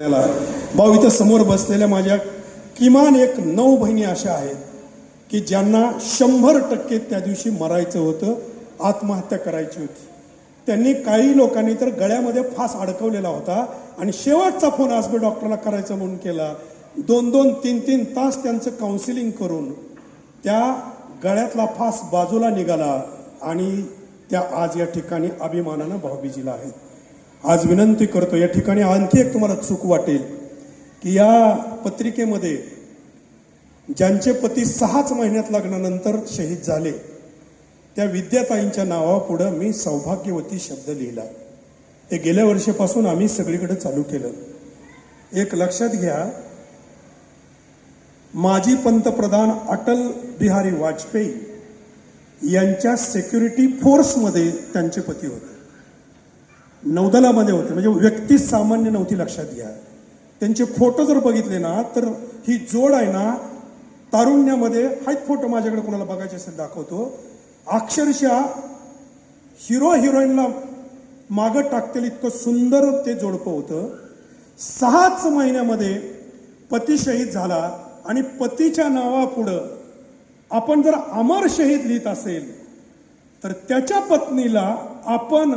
भाऊ इथं समोर बसलेल्या माझ्या किमान एक नऊ बहिणी अशा आहेत की ज्यांना शंभर टक्के त्या दिवशी मरायचं होतं आत्महत्या करायची होती. त्यांनी काही लोकांनी तर गळ्यामध्ये फास अडकवलेला होता आणि शेवटचा फोन आसबे डॉक्टरला करायचा म्हणून केला. दोन दोन तीन तीन तास त्यांचं काउन्सिलिंग करून त्या गळ्यातला फास बाजूला निघाला आणि त्या आज या ठिकाणी अभिमानानं भाऊबीजीला आहेत. आज विनंती करतो या ठिकाणी आणखी एक तुम्हाला चूक वाटेल की या पत्रिकेमध्ये ज्यांचे पती सहाच महिन्यात लग्नानंतर शहीद झाले त्या विद्याताईंच्या नावापुढं मी सौभाग्यवती शब्द लिहिला. हे गेल्या वर्षीपासून आम्ही सगळीकडे चालू केलं. एक लक्षात घ्या माजी पंतप्रधान अटल बिहारी वाजपेयी यांच्या सेक्युरिटी फोर्समध्ये त्यांचे पती होते. नौदलामध्ये होते. म्हणजे व्यक्ती सामान्य नव्हती लक्षात घ्या. त्यांचे फोटो जर बघितले ना तर ही जोड आहे ना तारुण्यामध्ये हाच फोटो माझ्याकडे कोणाला बघायचे असेल दाखवतो. अक्षरशः हिरो हिरोईनला मागं टाकतेल इतकं सुंदर ते जोडपं होतं. सहाच महिन्यामध्ये पती शहीद झाला आणि पतीच्या नावापुढं आपण जर अमर शहीद लिहित असेल तर त्याच्या पत्नीला आपण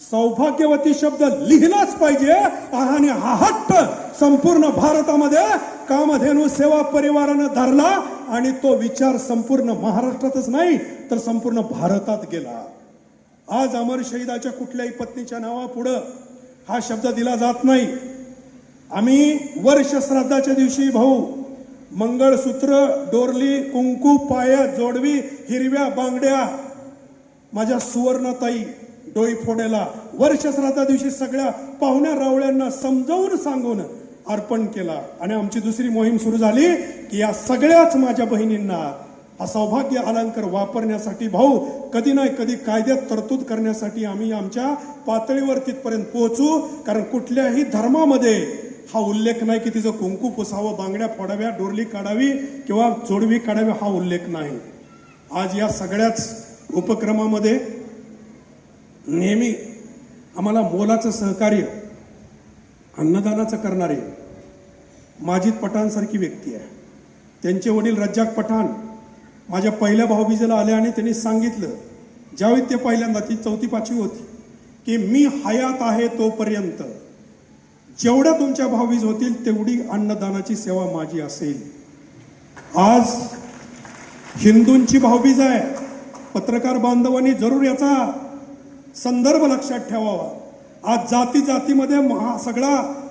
सौभाग्यवती शब्द लिहिलाच पाहिजे. आणि हा हट्ट संपूर्ण भारतामध्ये कामधेनू सेवा परिवारानं धरला आणि तो विचार संपूर्ण महाराष्ट्रातच नाही तर संपूर्ण भारतात गेला. आज अमर शहीदाच्या कुठल्याही पत्नीच्या नावापुढं हा शब्द दिला जात नाही. आम्ही वर्ष श्राद्धाच्या दिवशी भाऊ मंगळसूत्र डोरली कुंकू पाया जोडवी हिरव्या बांगड्या माझ्या सुवर्णताई डोई फोड्याला वर्ष श्राद्धा दिवशी सगळ्या पाहुण्या रावळ्यांना समजावून सांगून अर्पण केला. आणि आमची दुसरी मोहीम सुरू झाली की या सगळ्याच माझ्या बहिणींना हा सौभाग्य अलंकार वापरण्यासाठी भाऊ कधी नाही कधी कायद्यात तरतूद करण्यासाठी आम्ही आमच्या पातळीवर तिथपर्यंत पोहोचू. कारण कुठल्याही धर्मामध्ये हा उल्लेख नाही की तिचं कुंकू पुसावं बांगड्या फोडाव्या डोरली काढावी किंवा जोडवी काढावी हा उल्लेख नाही. आज या सगळ्याच उपक्रमामध्ये नेहमी आम्हाला मोलाचं सहकार्य अन्नदानाचं करणारे माजिद पठाणसारखी व्यक्ती आहे. त्यांचे वडील रज्जाक पठाण माझ्या पहिल्या भाऊबीजेला आले आणि त्यांनी सांगितलं ज्यावेळी ते पहिल्यांदा ती चौथी पाचवी होती की मी हयात आहे तोपर्यंत. जेवढ्या तुमच्या भाऊबीज होतील तेवढी अन्नदानाची सेवा माझी असेल. आज हिंदूंची भाऊबीज आहे. पत्रकार बांधवांनी जरूर याचा संदर्भ लक्षात ठेवावा. आज जाती जातीमध्ये महा सगळा